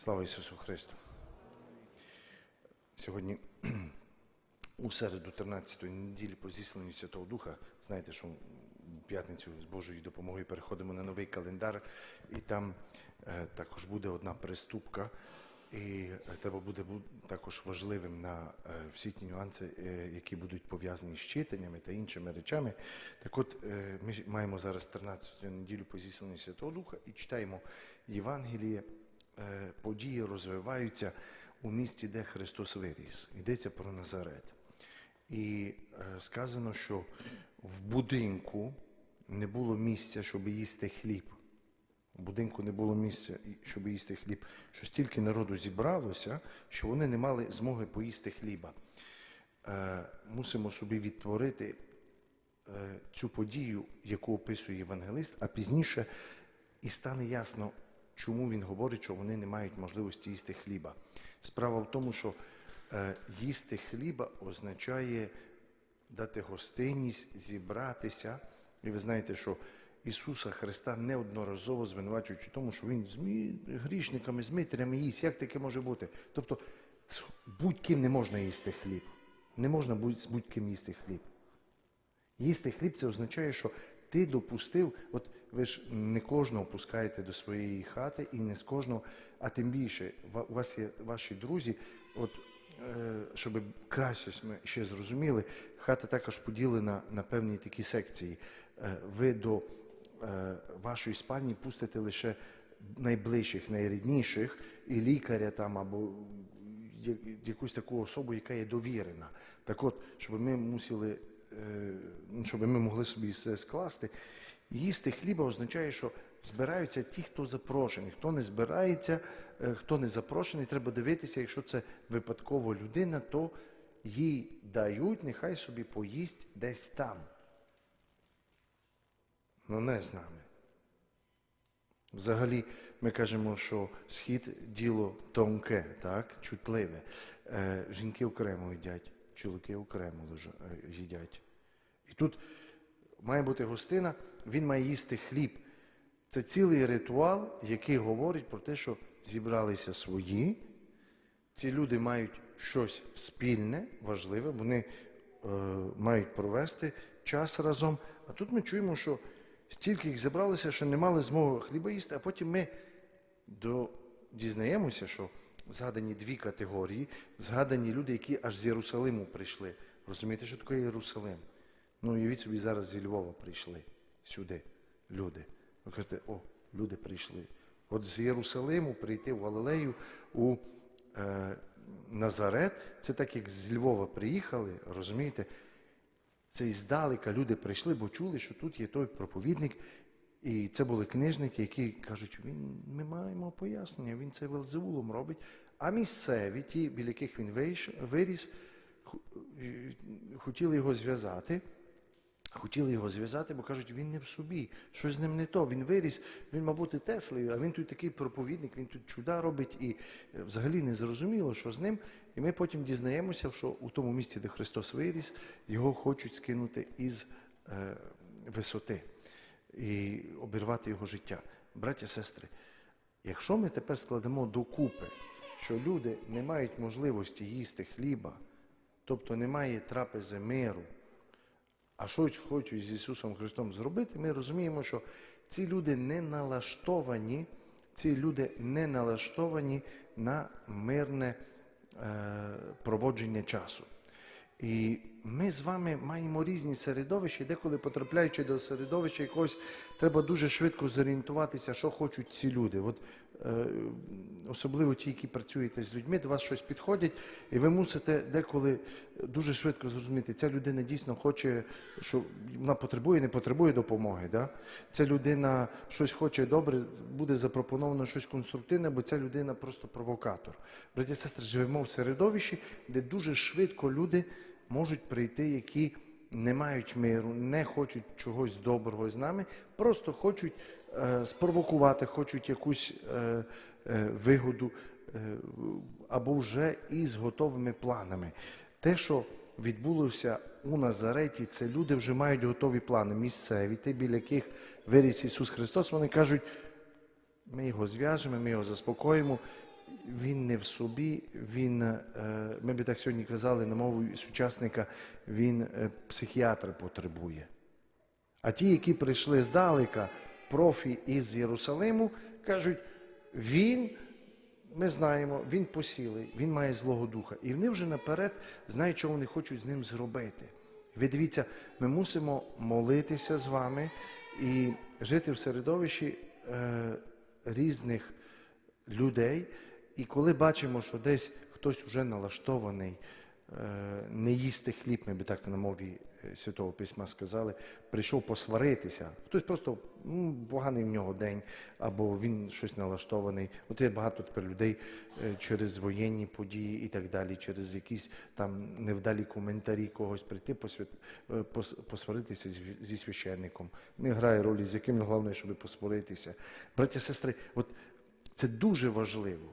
Слава Ісусу Христу! Сьогодні у середу 13-ї неділі по зісланню Святого Духа, знаєте, що в п'ятницю з Божою допомогою переходимо на новий календар, і там е, також буде одна приступка, і е, треба буде також важливим на е, всі ті нюанси, е, які будуть пов'язані з читаннями та іншими речами. Так от ми маємо зараз 13-ю неділю по зісланню Святого Духа і читаємо Євангеліє події розвиваються у місті, де Христос виріс. Йдеться про Назарет. І е, сказано, що в будинку не було місця, щоб їсти хліб. В будинку не було місця, щоб їсти хліб. Що стільки народу зібралося, що вони не мали змоги поїсти хліба. Е, мусимо собі відтворити е, цю подію, яку описує євангелист, а пізніше і стане ясно, чому він говорить, що вони не мають можливості їсти хліба. Справа в тому, що е, їсти хліба означає дати гостинність, зібратися. І ви знаєте, що Ісуса Христа неодноразово звинувачують у тому, що Він з грішниками, з митрями їсть. Як таке може бути? Тобто будь-ким не можна їсти хліб. Не можна з будь-ким їсти хліб. Їсти хліб це означає, що ти допустив, от ви ж не кожного пускаєте до своєї хати і не з кожного, а тим більше, у вас є ваші друзі, от е, щоб краще ми ще зрозуміли, хата також поділена на певні такі секції. Е, Ви до е, вашої спальні пустите лише найближчих, найрідніших, і лікаря там або якусь таку особу, яка є довірена. Так от, щоб ми мусили, ну, щоб ми могли собі все скласти. Їсти хліба означає, що збираються ті, хто запрошений. Хто не збирається, е, хто не запрошений, треба дивитися, якщо це випадково людина, то їй дають, нехай собі поїсть десь там. Ну не з нами. Взагалі, ми кажемо, що схід діло тонке, так, чутливе. Е, жінки окремо їдять, чоловіки окремо е, їдять. І тут має бути гостина, він має їсти хліб. Це цілий ритуал, який говорить про те, що зібралися свої. Ці люди мають щось спільне, важливе, вони е, мають провести час разом. А тут ми чуємо, що стільки їх зібралося, що не мали змоги хліба їсти, а потім ми до, дізнаємося, що згадані дві категорії, згадані люди, які аж з Єрусалиму прийшли. Розумієте, що таке Єрусалим? Ну, уявіть собі, зараз зі Львова прийшли сюди люди. Ви кажете, о, люди прийшли. От з Єрусалиму прийти в Галилею у е, Назарет, це так, як з Львова приїхали, розумієте? Це і здалека люди прийшли, бо чули, що тут є той проповідник, і це були книжники, які кажуть, він, ми маємо пояснення, він це Велзеулом робить. А місцеві, ті, біля яких він виріс, е, хотіли його зв'язати. Хотіли його зв'язати, бо кажуть, він не в собі, щось з ним не то. Він виріс, він, мав бути Теслею, а він тут такий проповідник, він тут чуда робить і е, взагалі не зрозуміло, що з ним. І ми потім дізнаємося, що у тому місці, де Христос виріс, його хочуть скинути із е, висоти і обірвати його життя. Браття, сестри, якщо ми тепер складемо докупи, що люди не мають можливості їсти хліба, тобто немає трапези миру, а щось хочуть з Ісусом Христом зробити, ми розуміємо, що ці люди не налаштовані, ці люди не налаштовані на мирне е, проводження часу. І ми з вами маємо різні середовища, деколи потрапляючи до середовища якогось, треба дуже швидко зорієнтуватися, що хочуть ці люди. От, особливо ті, які працюєте з людьми, до вас щось підходять, і ви мусите деколи дуже швидко зрозуміти, ця людина дійсно хоче, що вона потребує, не потребує допомоги. Да? Ця людина щось хоче добре, буде запропоновано щось конструктивне, бо ця людина просто провокатор. Браті і сестри, живемо в середовищі, де дуже швидко люди можуть прийти, які не мають миру, не хочуть чогось доброго з нами, просто хочуть е, спровокувати, хочуть якусь е, е, вигоду е, або вже із готовими планами. Те, що відбулося у Назареті, це люди вже мають готові плани місцеві, ті, біля яких виріс Ісус Христос, вони кажуть, ми його зв'яжемо, ми його заспокоїмо. Він не в собі, він, е, ми би так сьогодні казали на мову сучасника, він е, психіатра потребує. А ті, які прийшли здалека, профі із Єрусалиму, кажуть, він, ми знаємо, він посілий, він має Злого Духа. І вони вже наперед знають, що вони хочуть з ним зробити. Ви дивіться, ми мусимо молитися з вами і жити в середовищі е, різних людей. І коли бачимо, що десь хтось вже налаштований е, не їсти хліб, ми би так на мові е, Святого Письма сказали, прийшов посваритися. Хтось просто ну, поганий в нього день, або він щось налаштований. От є багато тепер людей е, через воєнні події і так далі, через якісь там невдалі коментарі когось прийти посвят... пос- посваритися зі- священником. Не грає ролі, з яким головне, щоб посваритися. Браття, сестри, от це дуже важливо.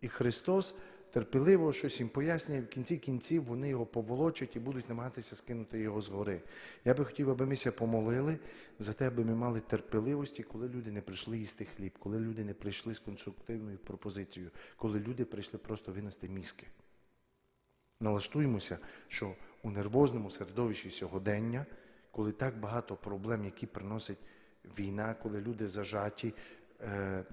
І Христос терпеливо щось їм пояснює, в кінці кінців вони його поволочать і будуть намагатися скинути його згори. Я би хотів, аби ми ся помолили за те, аби ми мали терпеливості, коли люди не прийшли їсти хліб, коли люди не прийшли з конструктивною пропозицією, коли люди прийшли просто винести мізки. Налаштуємося, що у нервозному середовищі сьогодення, коли так багато проблем, які приносить війна, коли люди зажаті, е,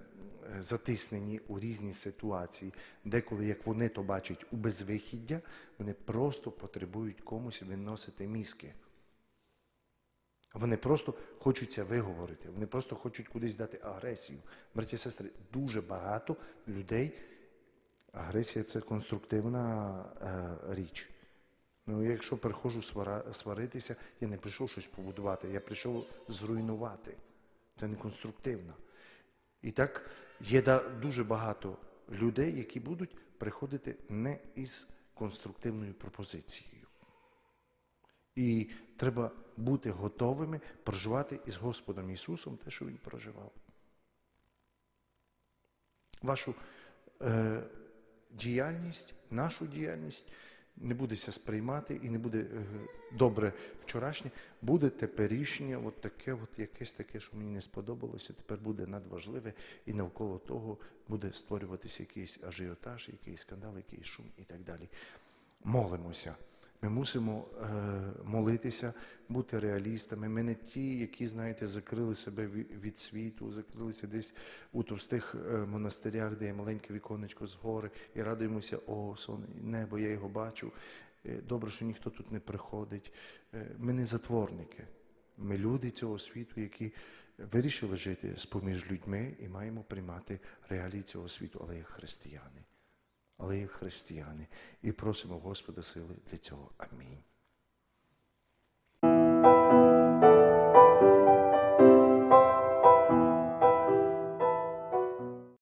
затиснені у різні ситуації, деколи, як вони то бачать, у безвихіддя, вони просто потребують комусь виносити мізки. Вони просто хочуть це виговорити, вони просто хочуть кудись дати агресію. Браті і сестри, дуже багато людей. Агресія це конструктивна е, річ. Ну, якщо приходжу сваритися, я не прийшов щось побудувати, я прийшов зруйнувати. Це не конструктивно. І так є дуже багато людей, які будуть приходити не із конструктивною пропозицією. І треба бути готовими проживати із Господом Ісусом те, що Він проживав. Вашу е, діяльність, нашу діяльність не будеся сприймати і не буде е, добре вчорашнє, буде теперішнє, от таке, от якесь таке, що мені не сподобалося, тепер буде надважливе, і навколо того буде створюватися якийсь ажіотаж, якийсь скандал, якийсь шум і так далі. Молимося. Ми мусимо е, молитися, бути реалістами. Ми не ті, які, знаєте, закрили себе від світу, закрилися десь у товстих е, монастирях, де є маленьке віконечко згори, і радуємося, о, сон, небо, я його бачу. Е, Добре, що ніхто тут не приходить. Е, Ми не затворники. Ми люди цього світу, які вирішили жити з-поміж людьми і маємо приймати реалії цього світу, але як християни але як християни, і просимо Господа сили для цього. Амінь.